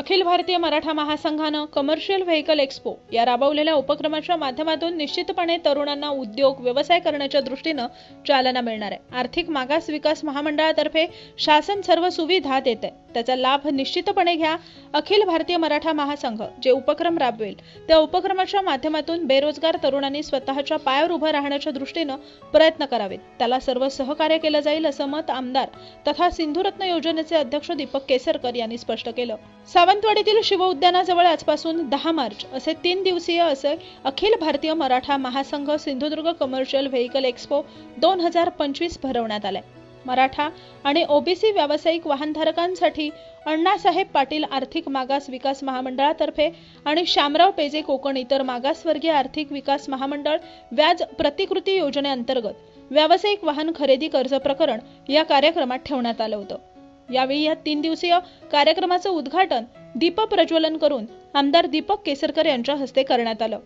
अखिल भारतीय मराठा महासंघानं commercial vehicle expo या राबवलेल्या उपक्रमाच्या माध्यमातून निश्चितपणे तरुणांना उद्योग व्यवसाय करण्याच्या दृष्टीनं चालना मिळणार आहे. आर्थिक मागास विकास महामंडळातर्फे शासन सर्व सुविधा देत आहे. त्याचा लाभ निश्चितपणे घ्या. अखिल भारतीय मराठा महासंघ जे उपक्रम राबवेल त्या उपक्रमाच्या माध्यमातून बेरोजगार तरुणांनी स्वतःच्या पायावर उभं राहण्याच्या दृष्टीनं प्रयत्न करावेत. त्याला सर्व सहकार्य केलं जाईल असं मत आमदार तथा सिंधुरत्न योजनेचे अध्यक्ष दीपक केसरकर यांनी स्पष्ट केलं. सावंतवाडीतील शिवउद्यानाजवळ आजपासून दहा मार्च असे तीन दिवसीय असे अखिल भारतीय मराठा महासंघ सिंधुदुर्ग कमर्शियल व्हेकल एक्स्पो दोन हजार पंचवीस भरवण्यात आलाय. मराठा आणि ओबीसी व्यावसायिक वाहनधारकांसाठी अण्णासाहेब पाटील आर्थिक मागास विकास महामंडळातर्फे आणि शामराव पेजे कोकण इतर मागासवर्गीय आर्थिक विकास महामंडळ व्याज प्रतिकृती योजनेअंतर्गत व्यावसायिक वाहन खरेदी कर्ज प्रकरण या कार्यक्रमात ठेवण्यात आलं होतं. यावेळी या तीन दिवसीय कार्यक्रमाचं उद्घाटन दीप प्रज्वलन करून आमदार दीपक केसरकर यांच्या हस्ते करण्यात आलं.